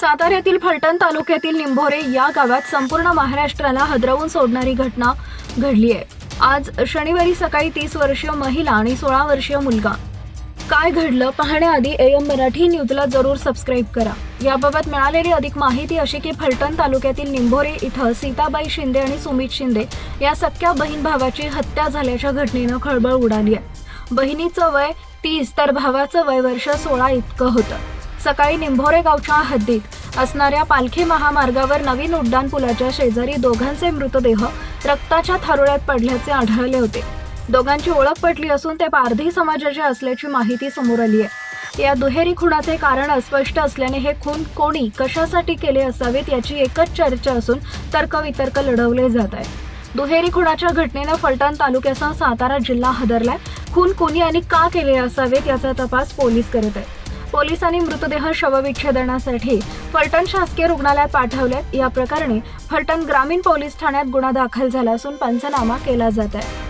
साताऱ्यातील फलटण तालुक्यातील निंभोरे या गावात संपूर्ण महाराष्ट्राला हदरवून सोडणारी घटना घडली आहे. आज शनिवारी सकाळी तीस वर्षीय महिला आणि सोळा वर्षीय मुलगा. काय घडलं? पाहण्याआधी एम मराठी न्यूजला जरूर सबस्क्राईब करा. याबाबत मिळालेली अधिक माहिती अशी की फलटण तालुक्यातील निंभोरे इथं सीताबाई शिंदे आणि सुमित शिंदे या सख्या बहीण भावाची हत्या झाल्याच्या घटनेनं खळबळ उडाली आहे. बहिणीचं वय तीस तर भावाचं वय वर्ष सोळा इतकं होतं. सकाळी निंभोरे गावच्या हद्दीत असणाऱ्या पालखी महामार्गावर नवीन उड्डाण पुलाच्या शेजारी दोघांचे मृतदेह रक्ताच्या थारोळ्यात पडल्याचे आढळले होते. दोघांची ओळख पटली असून ते पारधी समाजाचे असल्याची माहिती समोर आली आहे. या दुहेरी खुनाचे कारण अस्पष्ट असल्याने हे खून कोणी कशासाठी केले असावेत याची एकच चर्चा असून तर्कवितर्क लढवले जात आहे. दुहेरी खुनाच्या घटनेनं फलटण तालुक्यासह सातारा जिल्हा हादरलाय. खून कोणी आणि का केले असावेत याचा तपास पोलीस करत आहेत. पोलिसांनी मृतदेह शवविच्छेदनासाठी फलटण शासकीय रुग्णालयात पाठवलेत. या प्रकरणी फलटण ग्रामीण पोलीस ठाण्यात गुन्हा दाखल झाला असून पंचनामा केला जात आहे.